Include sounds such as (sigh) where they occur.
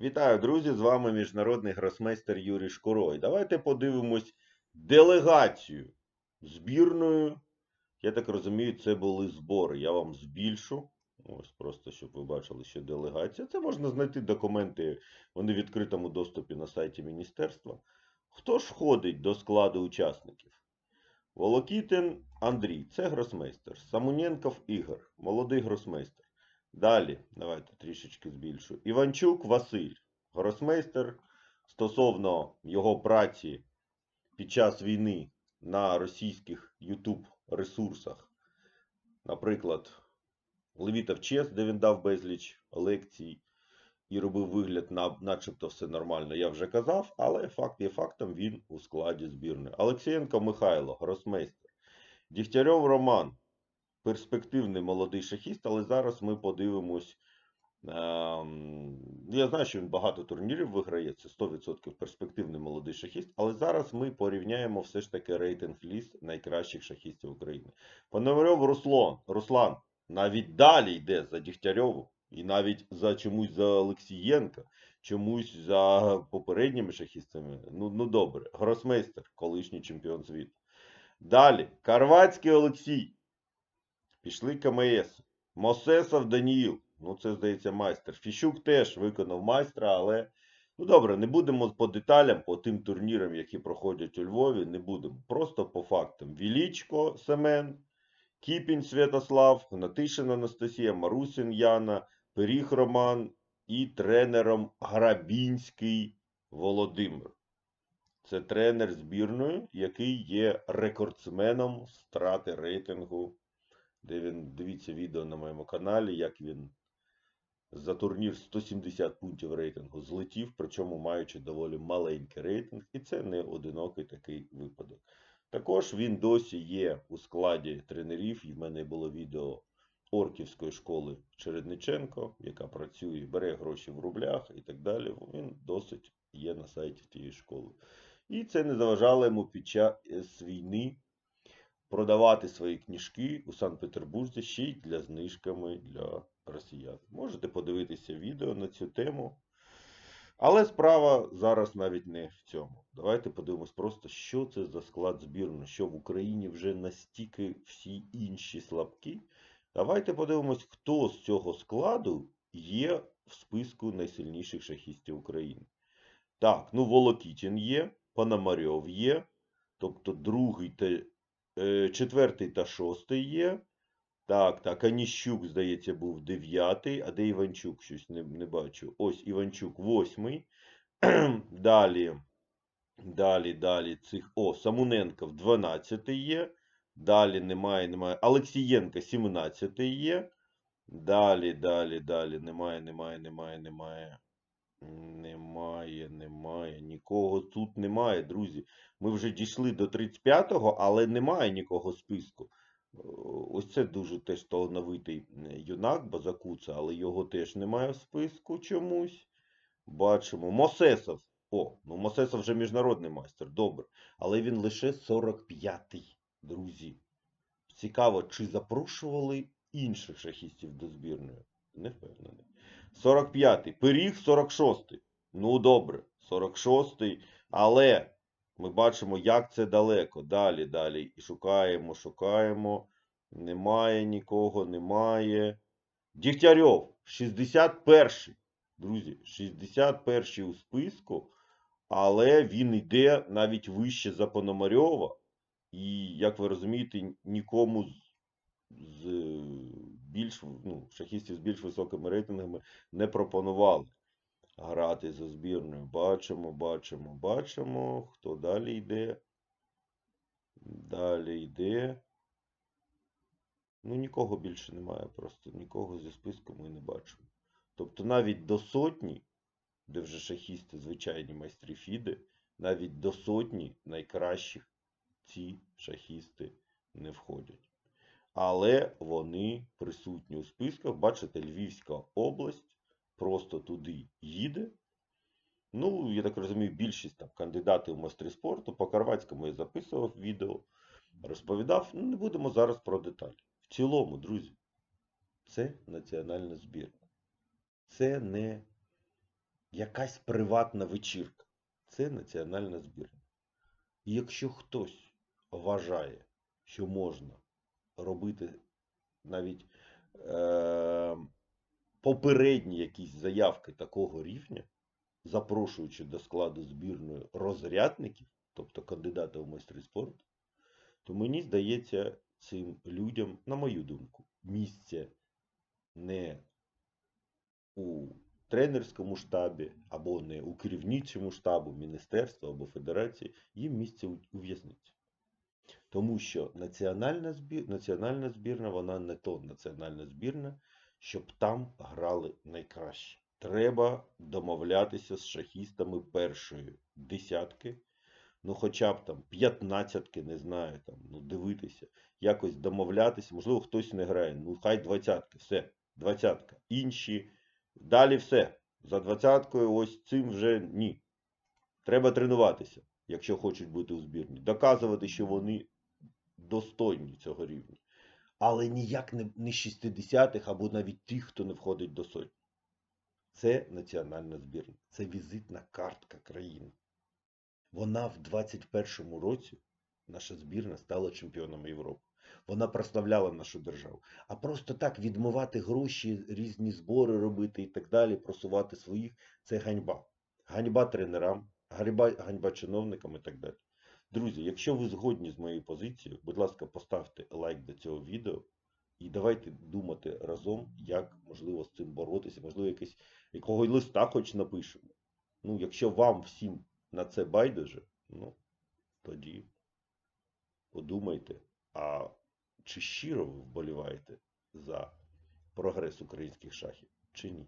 Вітаю, друзі! З вами міжнародний гросмейстер Юрій Шкуро. І давайте подивимось делегацію збірною. Я так розумію, це були збори. Я вам збільшу. Ось просто, щоб ви бачили, що делегація. Це можна знайти документи, вони в відкритому доступі на сайті міністерства. Хто ж входить до складу учасників? Волокітин Андрій, це гросмейстер. Самунєнков Ігор, молодий гросмейстер. Далі, давайте трішечки збільшу. Іванчук Василь, гросмейстер стосовно його праці під час війни на російських YouTube ресурсах. Наприклад, Левітов Чес, де він дав безліч лекцій і робив вигляд, на, начебто все нормально, я вже казав, але факт є фактом, він у складі збірної. Олексієнко Михайло, гросмейстер. Дігтярьов Роман, перспективний молодий шахіст, але зараз ми подивимось. ем, Я знаю, що він багато турнірів виграє, це 100% перспективний молодий шахіст, але зараз ми порівняємо все ж таки рейтинг ліст найкращих шахістів України. Пономарьов Руслан, Руслан навіть далі йде за Дігтярьову, і навіть за чомусь за Олексієнка, чомусь за попередніми шахістами. Ну, ну добре, гросмейстер, колишній чемпіон світу. Далі, Карвацький Олексій. Пішли КМС. Мосесов Даніїл. Ну, це, здається, майстер. Фіщук теж виконав майстра, але. Ну добре, не будемо по деталям, по тим турнірам, які проходять у Львові, не будемо. Просто по фактам. Вілічко Семен, Кіпінь Святослав, Гнатишин Анастасія, Марусин Яна, Пиріг Роман і тренером Грабінський Володимир. Це тренер збірної, який є рекордсменом страти рейтингу де він дивіться відео на моєму каналі, як він за турнір 170 пунктів рейтингу злетів, причому маючи доволі маленький рейтинг, і це не одинокий такий випадок. Також він досі є у складі тренерів. І в мене було відео Орківської школи Чередниченко, яка працює, бере гроші в рублях і так далі. Він досить є на сайті тієї школи. І це не заважало йому під час війни продавати свої книжки у Санкт-Петербурзі ще й для знижками для росіян. Можете подивитися відео на цю тему. Але справа зараз навіть не в цьому. Давайте подивимось просто, що це за склад збірної, що в Україні вже настільки всі інші слабкі. Давайте подивимось, хто з цього складу є в списку найсильніших шахістів України. Так, ну Волокітін є, Пономарьов є, тобто другий та четвертий та шостий є. Так, так, Аніщук, здається, був дев'ятий, а де Іванчук? Щось не, не бачу. Ось Іванчук восьмий. (clears throat) далі, далі, далі цих. О, Самуненков 12 є. Далі немає, немає. Олексієнка 17 є. Далі, далі, далі. Немає, немає, немає, немає. Немає, немає. Нікого тут немає, друзі. Ми вже дійшли до 35-го, але немає нікого списку. Ось це дуже теж талановитий юнак Базакуца, але його теж немає в списку чомусь. Бачимо. Мосесов. О, ну Мосесов вже міжнародний майстер, добре. Але він лише 45-й, друзі. Цікаво, чи запрошували інших шахістів до збірної? Не впевнений. 45-й. Пиріг 46-й. Ну, добре, 46-й. Але ми бачимо, як це далеко. Далі, далі. І шукаємо, шукаємо. Немає нікого, немає. Дігтярьов, 61-й. Друзі, 61-й у списку, але він йде навіть вище за Пономарьова. І, як ви розумієте, нікому з, з більш ну, шахістів з більш високими рейтингами не пропонували грати за збірною. Бачимо, бачимо, бачимо. Хто далі йде? Далі йде. Ну, нікого більше немає, просто нікого зі списку ми не бачимо. Тобто навіть до сотні, де вже шахісти, звичайні майстри Фіди, навіть до сотні найкращих ці шахісти не входять але вони присутні у списках. Бачите, Львівська область просто туди їде. Ну, я так розумію, більшість там кандидатів в майстри спорту. По Карвацькому я записував відео, розповідав. Ну, не будемо зараз про деталі. В цілому, друзі, це національна збірна. Це не якась приватна вечірка. Це національна збірна. І якщо хтось вважає, що можна робити навіть е- попередні якісь заявки такого рівня, запрошуючи до складу збірної розрядників, тобто кандидата у майстри спорту, то мені здається, цим людям, на мою думку, місце не у тренерському штабі, або не у керівничому штабу міністерства або федерації, їм місце у в'язниці. Тому що національна, збір, національна збірна, вона не то національна збірна, щоб там грали найкраще. Треба домовлятися з шахістами першої десятки, ну хоча б там п'ятнадцятки, не знаю, там, ну дивитися, якось домовлятися. Можливо, хтось не грає. Ну, хай двадцятки, все, двадцятка. Інші. Далі все. За двадцяткою ось цим вже ні. Треба тренуватися, якщо хочуть бути у збірні. Доказувати, що вони достойні цього рівня. Але ніяк не, не 60-х або навіть тих, хто не входить до сотні. Це національна збірна. Це візитна картка країни. Вона в 21-му році, наша збірна, стала чемпіоном Європи. Вона прославляла нашу державу. А просто так відмивати гроші, різні збори робити і так далі, просувати своїх це ганьба. Ганьба тренерам, ганьба, ганьба чиновникам і так далі. Друзі, якщо ви згодні з моєю позицією, будь ласка, поставте лайк до цього відео і давайте думати разом, як можливо з цим боротися, можливо, якийсь, якого листа хоч напишемо. Ну, якщо вам всім на це байдуже, ну, тоді подумайте, а чи щиро ви вболіваєте за прогрес українських шахів, чи ні?